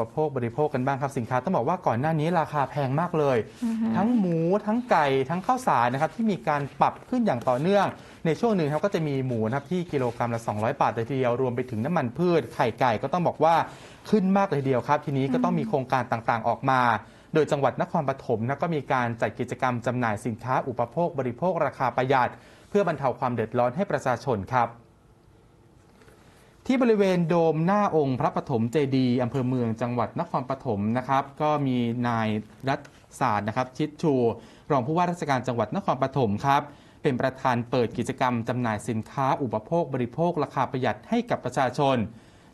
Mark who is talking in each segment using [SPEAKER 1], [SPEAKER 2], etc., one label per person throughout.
[SPEAKER 1] ปโภคบริโภคกันบ้างครับสินค้าต้องบอกว่าก่อนหน้านี้ราคาแพงมากเลย ทั้งหมูทั้งไก่ทั้งข้าวสารนะครับที่มีการปรับขึ้นอย่างต่อเนื่อง ในช่วงหนึ่งครับก็จะมีหมูนะครับที่กิโลกรัมละ 200 บาทเลยทีเดียวรวมไปถึงน้ำมันพืชไข่ไก่ก็ต้องบอกว่าขึ้นมากเลยทีเดียวครับ ทีนี้ก็ต้องมีโครงการต่างๆออกมา โดยจังหวัดนครปฐมนะก็มีการจัดกิจกรรมจำหน่ายสินค้าอุปโภคบริโภคราคาประหยัด เพื่อบรรเทาความเดือดร้อนให้ประชาชนครับ ที่บริเวณโดมหน้าองค์พระปฐมเจดีย์อำเภอเมืองจังหวัดนครปฐมนะครับ ก็มีนายรัฐศาสตร์นะครับ ชิดชู รองผู้ว่าราชการจังหวัดนครปฐมครับเป็นประธานเปิดกิจกรรมจำหน่ายสินค้าอุปโภคบริโภคราคาประหยัดให้กับประชาชน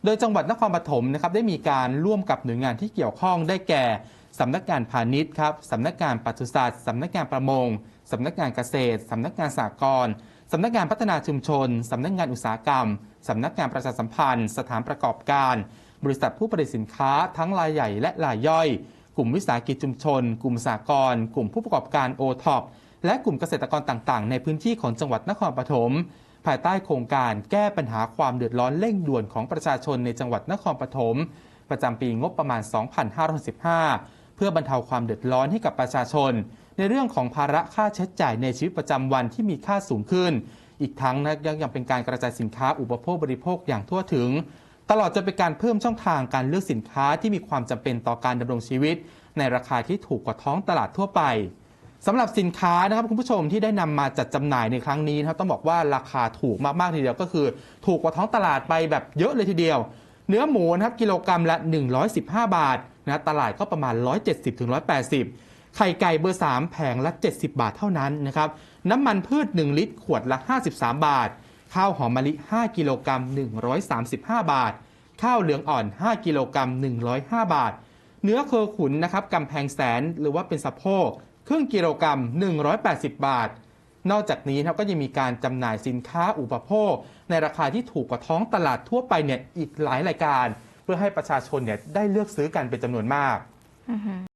[SPEAKER 1] โดยจังหวัดนครปฐมนะครับได้มีการร่วมกับหน่วยงานที่เกี่ยวข้องได้แก่สำนักงานพาณิชย์ครับสำนักงานปศุสัตว์สำนักงานประมงสำนักงานเกษตรสำนักงานสหกร สำนักงานพัฒนาชุมชน สำนักงานอุตสาหกรรม สำนักงานประชาสัมพันธ์ สถานประกอบการ บริษัทผู้ผลิตสินค้าทั้งรายใหญ่และรายย่อย กลุ่มวิสาหกิจชุมชน กลุ่มสหกรณ์กลุ่มผู้ประกอบการโอท็อปและกลุ่มเกษตรกรต่างๆ ในพื้นที่ของจังหวัดนครปฐมภายใต้โครงการแก้ปัญหาความเดือดร้อนเร่งด่วนของประชาชนในจังหวัดนครปฐมประจำปีงบประมาณ 2515 เพื่อบรรเทาความเดือดร้อนให้กับประชาชน ในเรื่องของภาระค่าใช้จ่ายในชีวิตประจำวันที่มีค่าสูงขึ้น อีกทั้งนะยังยังเป็นการกระจายสินค้าอุปโภคบริโภคอย่างทั่วถึง ตลอดจนเป็นการเพิ่มช่องทางการเลือกสินค้าที่มีความจำเป็นต่อการดำรงชีวิต ในราคาที่ถูกกว่าท้องตลาดทั่วไปสำหรับสินค้านะครับคุณผู้ชมที่ได้นำมาจัดจำหน่ายในครั้งนี้นะครับต้องบอกว่าราคาถูกมากๆทีเดียวก็คือ ถูกกว่าท้องตลาดไปแบบเยอะเลยทีเดียว เนื้อหมูนะครับกิโลกรรัมละ 115 บาทนะตลาดก็ประมาณ 170ถึง180 ไข่ไก่เบอร์ 3 แผงละ 70 บาทเท่านั้นนะครับ น้ำมันพืช 1 ลิตร ขวดละ 53 บาท ข้าวหอมมะลิ 5 กิโลกรัม 135 บาท ข้าวเหลืองอ่อน 5 กิโลกรัม 105 บาท เนื้อเคอขุนนะครับกำแพงแสนหรือว่าเป็นสะโพกครึ่งกิโลกรัม 180 บาท นอกจากนี้นะครับก็ยังมีการจำหน่ายสินค้าอุปโภค ในราคาที่ถูกกว่าท้องตลาดทั่วไปเนี่ยอีกหลายรายการ เพื่อให้ประชาชนเนี่ยได้เลือกซื้อกันเป็นจำนวนมาก